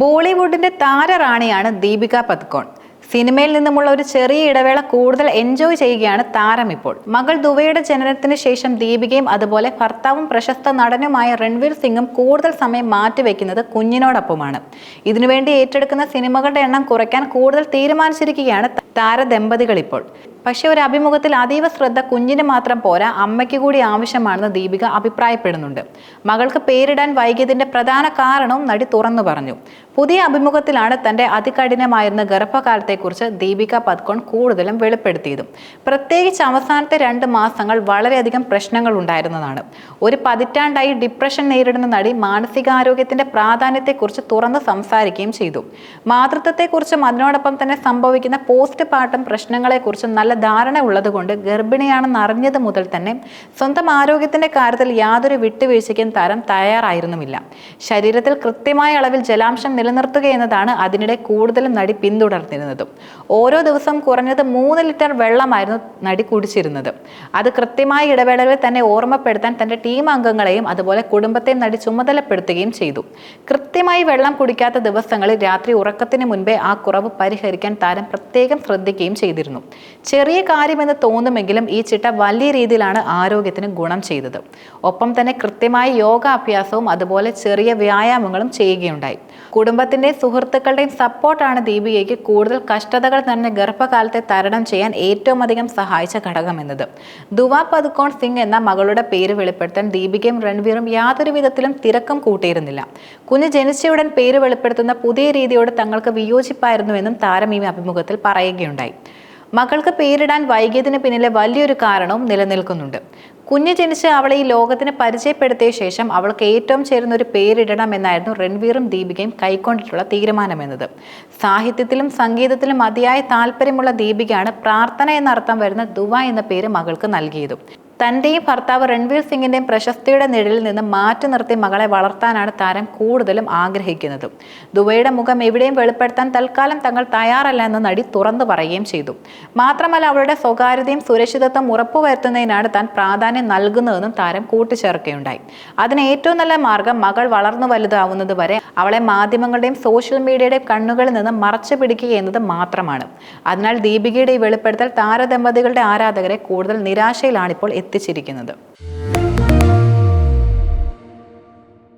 ബോളിവുഡിന്റെ താരറാണിയാണ് ദീപിക പത്കോൺ സിനിമയിൽ നിന്നുമുള്ള ഒരു ചെറിയ ഇടവേള കൂടുതൽ എൻജോയ് ചെയ്യുകയാണ് താരം ഇപ്പോൾ. മകൾ ദുബൈയുടെ ജനനത്തിന് ശേഷം ദീപികയും അതുപോലെ ഭർത്താവും പ്രശസ്ത നടനുമായ രൺവീർ സിംഗും കൂടുതൽ സമയം മാറ്റിവെക്കുന്നത് കുഞ്ഞിനോടൊപ്പമാണ്. ഇതിനുവേണ്ടി ഏറ്റെടുക്കുന്ന സിനിമകളുടെ എണ്ണം കുറയ്ക്കാൻ കൂടുതൽ തീരുമാനിച്ചിരിക്കുകയാണ് താരദമ്പതികൾ ഇപ്പോൾ. പക്ഷേ ഒരു അഭിമുഖത്തിൽ അതീവ ശ്രദ്ധ കുഞ്ഞിന് മാത്രം പോരാ അമ്മയ്ക്ക് കൂടി ആവശ്യമാണെന്ന് ദീപിക അഭിപ്രായപ്പെടുന്നുണ്ട്. മകൾക്ക് പേരിടാൻ വൈകിയതിന്റെ പ്രധാന കാരണവും നടി തുറന്നു പറഞ്ഞു. പുതിയ അഭിമുഖത്തിലാണ് തന്റെ അതികഠിനമായിരുന്ന ഗർഭകാലത്തെക്കുറിച്ച് ദീപിക പത്കോൺ കൂടുതലും വെളിപ്പെടുത്തിയതും. പ്രത്യേകിച്ച് അവസാനത്തെ രണ്ട് മാസങ്ങൾ വളരെയധികം പ്രശ്നങ്ങൾ ഉണ്ടായിരുന്നതാണ്. ഒരു പതിറ്റാണ്ടായി ഡിപ്രഷൻ നേരിടുന്ന നടി മാനസികാരോഗ്യത്തിന്റെ പ്രാധാന്യത്തെക്കുറിച്ച് തുറന്ന് സംസാരിക്കുകയും ചെയ്തു. മാതൃത്വത്തെക്കുറിച്ചും അതിനോടൊപ്പം തന്നെ സംഭവിക്കുന്ന പോസ്റ്റ് പാർട്ടം പ്രശ്നങ്ങളെക്കുറിച്ചും നല്ല ധാരണ ഉള്ളതുകൊണ്ട് ഗർഭിണിയാണെന്ന് അറിഞ്ഞത് മുതൽ തന്നെ സ്വന്തം ആരോഗ്യത്തിന്റെ കാര്യത്തിൽ യാതൊരു വിട്ടുവീഴ്ചയ്ക്കും താരം തയ്യാറായിരുന്നുമില്ല. ശരീരത്തിൽ കൃത്യമായ അളവിൽ ജലാംശം നിലനിർത്തുക എന്നതാണ് അതിനിടെ കൂടുതലും നടി പിന്തുടർന്നിരുന്നതും. ഓരോ ദിവസം കുറഞ്ഞത് മൂന്ന് ലിറ്റർ വെള്ളമായിരുന്നു നടി കുടിച്ചിരുന്നത്. അത് കൃത്യമായ ഇടവേളകളിൽ തന്നെ ഓർമ്മപ്പെടുത്താൻ തന്റെ ടീം അംഗങ്ങളെയും അതുപോലെ കുടുംബത്തെയും നടി ചുമതലപ്പെടുത്തുകയും ചെയ്തു. കൃത്യമായി വെള്ളം കുടിക്കാത്ത ദിവസങ്ങളിൽ രാത്രി ഉറക്കത്തിന് മുൻപേ ആ കുറവ് പരിഹരിക്കാൻ താരം പ്രത്യേകം ശ്രദ്ധിക്കുകയും ചെയ്തിരുന്നു. ചെറിയ കാര്യമെന്ന് തോന്നുമെങ്കിലും ഈ ചിട്ട വലിയ രീതിയിലാണ് ആരോഗ്യത്തിന് ഗുണം ചെയ്തത്. ഒപ്പം തന്നെ കൃത്യമായ യോഗാഭ്യാസവും അതുപോലെ ചെറിയ വ്യായാമങ്ങളും ചെയ്യുകയുണ്ടായി. കുടുംബത്തിന്റെ സുഹൃത്തുക്കളുടെയും സപ്പോർട്ടാണ് ദീപികയ്ക്ക് കൂടുതൽ കഷ്ടതകൾ നിറഞ്ഞ ഗർഭകാലത്തെ തരണം ചെയ്യാൻ ഏറ്റവും അധികം സഹായിച്ച ഘടകമെന്നത് ദുവാ പതുക്കോൺ സിംഗ് എന്ന മകളുടെ പേര് വെളിപ്പെടുത്താൻ ദീപികയും രൺവീറും യാതൊരു വിധത്തിലും തിരക്കം കൂട്ടിയിരുന്നില്ല. കുഞ്ഞ് ജനിച്ചയുടൻ പേര് വെളിപ്പെടുത്തുന്ന പുതിയ രീതിയോട് തങ്ങൾക്ക് വിയോജിപ്പായിരുന്നുവെന്നും താരം ഈ അഭിമുഖത്തിൽ പറയുകയുണ്ടായി. മകൾക്ക് പേരിടാൻ വൈകിയതിന് പിന്നിലെ വലിയൊരു കാരണവും നിലനിൽക്കുന്നുണ്ട്. കുഞ്ഞ് ജനിച്ച് അവളെ ഈ ലോകത്തിന് പരിചയപ്പെടുത്തിയ ശേഷം അവൾക്ക് ഏറ്റവും ചേരുന്ന ഒരു പേരിടണം എന്നായിരുന്നു രൺവീറും ദീപികയും കൈക്കൊണ്ടിട്ടുള്ള തീരുമാനമെന്നത്. സാഹിത്യത്തിലും സംഗീതത്തിലും അതിയായ താല്പര്യമുള്ള ദീപികയാണ് പ്രാർത്ഥന എന്നർത്ഥം വരുന്ന ദുവ എന്ന പേര് മകൾക്ക് നൽകിയതും. തന്റെയും ഭർത്താവ് രൺവീർ സിംഗിന്റെയും പ്രശസ്തിയുടെ നിഴലിൽ നിന്ന് മാറ്റി നിർത്തി മകളെ വളർത്താനാണ് താരം കൂടുതലും ആഗ്രഹിക്കുന്നത്. ദുബൈയുടെ മുഖം എവിടെയും വെളിപ്പെടുത്താൻ തൽക്കാലം തങ്ങൾ തയ്യാറല്ല എന്ന് നടി തുറന്നു പറയുകയും ചെയ്തു. മാത്രമല്ല അവളുടെ സ്വകാര്യതയും സുരക്ഷിതത്വം ഉറപ്പുവരുത്തുന്നതിനാണ് താൻ പ്രാധാന്യം നൽകുന്നതെന്നും താരം കൂട്ടിച്ചേർക്കുകയുണ്ടായി. അതിന് ഏറ്റവും നല്ല മാർഗം മകൾ വളർന്നു വലുതാവുന്നത് വരെ അവളെ മാധ്യമങ്ങളുടെയും സോഷ്യൽ മീഡിയയുടെയും കണ്ണുകളിൽ നിന്ന് മറച്ചു പിടിക്കുക എന്നത് മാത്രമാണ്. അതിനാൽ ദീപികയുടെ ഈ വെളിപ്പെടുത്തൽ താരദമ്പതികളുടെ ആരാധകരെ കൂടുതൽ നിരാശയിലാണിപ്പോൾ എത്തിച്ചിരിക്കുന്നത്.